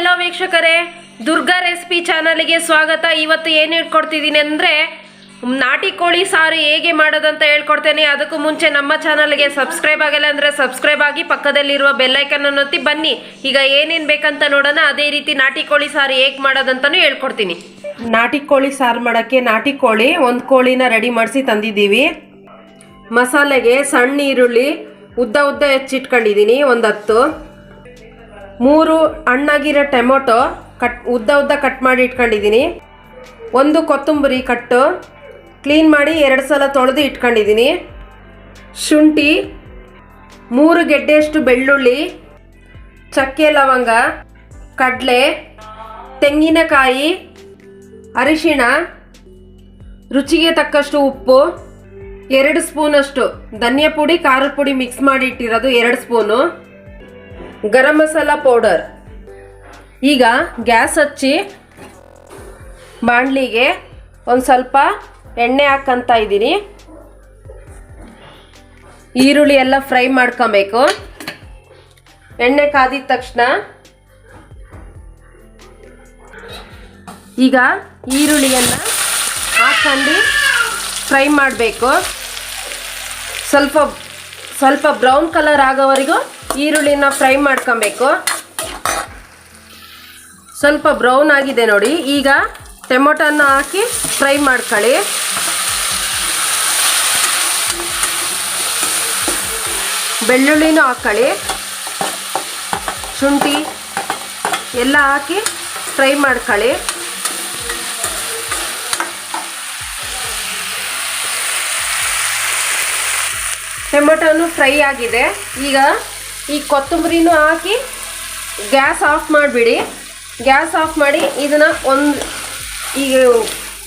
Hello ವೀಕ್ಷಕರೇ, Durga recipe ಚಾನಲ್ಗೆ ಸ್ವಾಗತ. ಇವತ್ತು ಏನು ಹೇಳ್ಕೊಡ್ತಿದ್ದೀನಿ ಅಂದರೆ, ನಾಟಿ ಕೋಳಿ ಸಾರು ಹೇಗೆ ಮಾಡೋದಂತ ಹೇಳ್ಕೊಡ್ತೇನೆ. ಅದಕ್ಕೂ ಮುಂಚೆ ನಮ್ಮ ಚಾನಲ್ಗೆ ಸಬ್ಸ್ಕ್ರೈಬ್ ಆಗಿಲ್ಲ ಅಂದರೆ ಸಬ್ಸ್ಕ್ರೈಬ್ ಆಗಿ, ಪಕ್ಕದಲ್ಲಿರುವ ಬೆಲ್ಲೈಕನ್ ಒತ್ತಿ ಬನ್ನಿ. ಈಗ ಏನೇನು ಬೇಕಂತ ನೋಡೋಣ. ಅದೇ ರೀತಿ ನಾಟಿ ಕೋಳಿ ಸಾರು ಹೇಗೆ ಮಾಡೋದಂತಲೂ ಹೇಳ್ಕೊಡ್ತೀನಿ. ನಾಟಿ ಕೋಳಿ ಸಾರು ಮಾಡೋಕ್ಕೆ ನಾಟಿ ಕೋಳಿ ಒಂದು ಕೋಳಿನ ರೆಡಿ ಮಾಡಿಸಿ ತಂದಿದ್ದೀವಿ. ಮಸಾಲೆಗೆ ಸಣ್ಣ ಈರುಳ್ಳಿ, ಉದ್ದ ಉದ್ದ ಹೆಚ್ಚಿಟ್ಕೊಂಡಿದ್ದೀನಿ, ಒಂದು ಹತ್ತು. ಮೂರು ಹಣ್ಣಾಗಿರೋ ಟೊಮೊಟೊ ಕಟ್, ಉದ್ದ ಉದ್ದ ಕಟ್ ಮಾಡಿ ಇಟ್ಕೊಂಡಿದ್ದೀನಿ. ಒಂದು ಕೊತ್ತಂಬರಿ ಕಟ್ಟು ಕ್ಲೀನ್ ಮಾಡಿ ಎರಡು ಸಲ ತೊಳೆದು ಇಟ್ಕೊಂಡಿದ್ದೀನಿ. ಶುಂಠಿ, ಮೂರು ಗೆಡ್ಡೆಯಷ್ಟು ಬೆಳ್ಳುಳ್ಳಿ, ಚಕ್ಕೆ ಲವಂಗ, ಕಡಲೆ, ತೆಂಗಿನಕಾಯಿ, ಅರಿಶಿಣ, ರುಚಿಗೆ ತಕ್ಕಷ್ಟು ಉಪ್ಪು, ಎರಡು ಸ್ಪೂನಷ್ಟು ಧನಿಯಾ ಪುಡಿ ಖಾರದ ಪುಡಿ ಮಿಕ್ಸ್ ಮಾಡಿ ಇಟ್ಟಿರೋದು ಎರಡು ಸ್ಪೂನು. ಗರಂ ಮಸಾಲ ಪೌಡರ್ ಈಗ ಗ್ಯಾಸ್ ಹಚ್ಚಿ ಬಾಣಲಿಗೆ ಒಂದು ಸ್ವಲ್ಪ ಎಣ್ಣೆ ಹಾಕಂತ ಇದ್ದೀನಿ. ಈರುಳ್ಳಿ ಎಲ್ಲ ಫ್ರೈ ಮಾಡ್ಕೊಬೇಕು. ಎಣ್ಣೆ ಕಾದಿದ ತಕ್ಷಣ ಈಗ ಈರುಳ್ಳಿಯನ್ನು ಹಾಕೊಂಡು ಫ್ರೈ ಮಾಡಬೇಕು. ಸ್ವಲ್ಪ ಸ್ವಲ್ಪ ಬ್ರೌನ್ ಕಲರ್ ಆಗೋವರೆಗೂ ಈರುಳ್ಳಿನ ಫ್ರೈ ಮಾಡ್ಕೊಬೇಕು. ಸ್ವಲ್ಪ ಬ್ರೌನ್ ಆಗಿದೆ ನೋಡಿ. ಈಗ ಟೊಮೊಟೊನ ಹಾಕಿ ಫ್ರೈ ಮಾಡ್ಕೊಳ್ಳಿ. ಬೆಳ್ಳುಳ್ಳಿನೂ ಹಾಕ್ಕೊಳ್ಳಿ ಶುಂಠಿ ಎಲ್ಲ ಹಾಕಿ ಫ್ರೈ ಮಾಡ್ಕೊಳ್ಳಿ. ಟೊಮೊಟೊನು ಫ್ರೈ ಆಗಿದೆ. ಈಗ ಈ ಕೊತ್ತಂಬರಿನೂ ಹಾಕಿ ಗ್ಯಾಸ್ ಆಫ್ ಮಾಡಿಬಿಡಿ. ಗ್ಯಾಸ್ ಆಫ್ ಮಾಡಿ ಇದನ್ನು ಒಂದು ಈಗ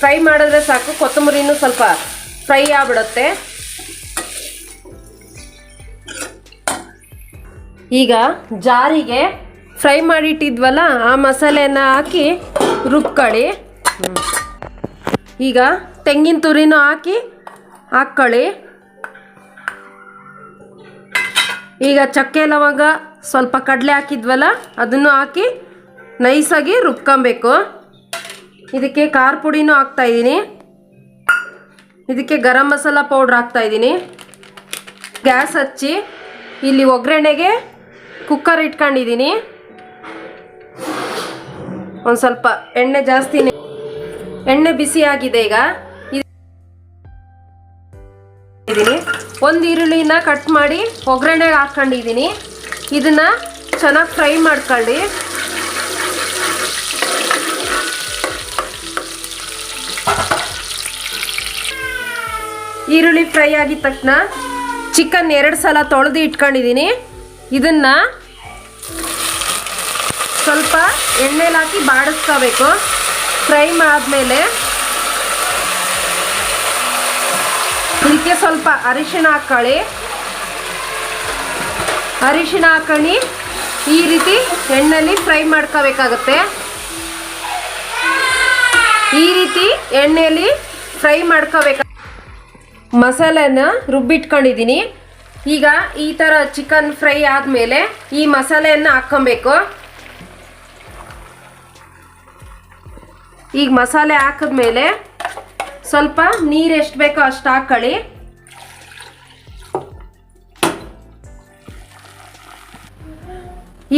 ಫ್ರೈ ಮಾಡಿದ್ರೆ ಸಾಕು. ಕೊತ್ತಂಬರಿನೂ ಸ್ವಲ್ಪ ಫ್ರೈ ಆಗಿಬಿಡುತ್ತೆ. ಈಗ ಜಾರಿಗೆ ಫ್ರೈ ಮಾಡಿಟ್ಟಿದ್ವಲ್ಲ, ಆ ಮಸಾಲೆನ ಹಾಕಿ ರುಬ್ಕೊಳ್ಳಿ ಈಗ ತೆಂಗಿನ ತುರಿನೂ ಹಾಕಿ ಹಾಕ್ಕೊಳ್ಳಿ. ಈಗ ಚಕ್ಕೆ ಲವಂಗ ಸ್ವಲ್ಪ ಕಡಲೆ ಹಾಕಿದ್ವಲ್ಲ, ಅದನ್ನು ಹಾಕಿ ನೈಸಾಗಿ ರುಬ್ಕೊಬೇಕು. ಇದಕ್ಕೆ ಖಾರ ಪುಡಿನೂ ಹಾಕ್ತಾಯಿದ್ದೀನಿ ಇದಕ್ಕೆ ಗರಂ ಮಸಾಲ ಪೌಡ್ರ್ ಹಾಕ್ತಾಯಿದ್ದೀನಿ ಗ್ಯಾಸ್ ಹಚ್ಚಿ ಇಲ್ಲಿ ಒಗ್ಗರಣೆಗೆ ಕುಕ್ಕರ್ ಇಟ್ಕೊಂಡಿದ್ದೀನಿ. ಒಂದು ಸ್ವಲ್ಪ ಎಣ್ಣೆ ಜಾಸ್ತಿನೇ ಎಣ್ಣೆ ಬಿಸಿ ಆಗಿದೆ ಈಗ ಇದ್ದೀನಿ. ಒಂದು ಈರುಳ್ಳಿನ ಕಟ್ ಮಾಡಿ ಒಗ್ಗರಣೆಗೆ ಹಾಕ್ಕೊಂಡಿದ್ದೀನಿ. ಇದನ್ನು ಚೆನ್ನಾಗಿ ಫ್ರೈ ಮಾಡ್ಕೊಳ್ಳಿ. ಈರುಳ್ಳಿ ಫ್ರೈ ಆಗಿದ ತಕ್ಷಣ ಚಿಕನ್ ಎರಡು ಸಲ ತೊಳೆದು ಇಟ್ಕೊಂಡಿದ್ದೀನಿ. ಇದನ್ನು ಸ್ವಲ್ಪ ಎಣ್ಣೆಲಿ ಹಾಕಿ ಬಾಡಿಸ್ಕೋಬೇಕು. ಫ್ರೈ ಆದಮೇಲೆ ಇದಕ್ಕೆ ಸ್ವಲ್ಪ ಅರಿಶಿಣ ಹಾಕೊಳ್ಳಿ ಅರಿಶಿಣ ಹಾಕೊಂಡು ಈ ರೀತಿ ಎಣ್ಣೆಲಿ ಫ್ರೈ ಮಾಡ್ಕೋಬೇಕಾಗತ್ತೆ. ಈ ರೀತಿ ಎಣ್ಣೆಯಲ್ಲಿ ಫ್ರೈ ಮಾಡ್ಕೋಬೇಕ ಮಸಾಲೆನ ರುಬ್ಬಿಟ್ಕೊಂಡಿದ್ದೀನಿ ಈಗ ಈ ಥರ ಚಿಕನ್ ಫ್ರೈ ಆದಮೇಲೆ ಈ ಮಸಾಲೆಯನ್ನು ಹಾಕ್ಕೊಬೇಕು. ಈಗ ಮಸಾಲೆ ಹಾಕಿದ್ಮೇಲೆ ಸ್ವಲ್ಪ ನೀರು ಎಷ್ಟು ಬೇಕೋ ಅಷ್ಟು ಹಾಕ್ಕೊಳ್ಳಿ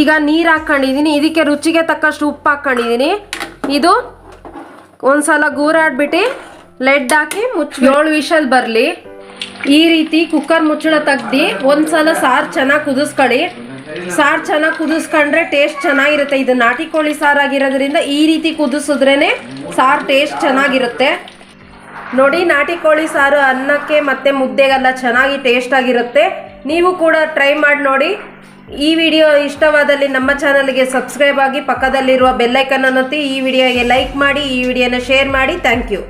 ಈಗ ನೀರು ಹಾಕ್ಕೊಂಡಿದ್ದೀನಿ ಇದಕ್ಕೆ ರುಚಿಗೆ ತಕ್ಕಷ್ಟು ಉಪ್ಪು ಹಾಕ್ಕೊಂಡಿದ್ದೀನಿ ಇದು ಒಂದ್ಸಲ ಗೂರಾಡ್ಬಿಟ್ಟು ಲೆಡ್ ಹಾಕಿ ಮುಚ್ಚಿ ಏಳು ವಿಷಲ್ ಬರಲಿ. ಈ ರೀತಿ ಕುಕ್ಕರ್ ಮುಚ್ಚಳ ತೆಗ್ದು ಒಂದ್ಸಲ ಸಾರು ಚೆನ್ನಾಗಿ ಕುದಿಸ್ಕೊಳ್ಳಿ. ಸಾರು ಚೆನ್ನಾಗಿ ಕುದಿಸ್ಕೊಂಡ್ರೆ ಟೇಸ್ಟ್ ಚೆನ್ನಾಗಿರುತ್ತೆ. ಇದು ನಾಟಿ ಕೋಳಿ ಸಾರು ಆಗಿರೋದ್ರಿಂದ ಈ ರೀತಿ ಕುದಿಸಿದ್ರೇ ಸಾರು ಟೇಸ್ಟ್ ಚೆನ್ನಾಗಿರುತ್ತೆ. ನೋಡಿ ನಾಟಿ ಕೋಳಿ ಸಾರು ಅನ್ನಕ್ಕೆ ಮತ್ತು ಮುದ್ದೆಗೆಲ್ಲ ಚೆನ್ನಾಗಿ ಟೇಸ್ಟ್ ಆಗಿರುತ್ತೆ. ನೀವು ಕೂಡ ಟ್ರೈ ಮಾಡಿ ನೋಡಿ. ಈ ವಿಡಿಯೋ ಇಷ್ಟವಾದಲ್ಲಿ ನಮ್ಮ ಚಾನಲ್ಗೆ ಸಬ್ಸ್ಕ್ರೈಬ್ ಆಗಿ ಪಕ್ಕದಲ್ಲಿರುವ ಬೆಲ್ಲೈಕನ್ ಒತ್ತಿ ಈ ವಿಡಿಯೋಗೆ ಲೈಕ್ ಮಾಡಿ, ಈ ವಿಡಿಯೋನ ಶೇರ್ ಮಾಡಿ. Thank you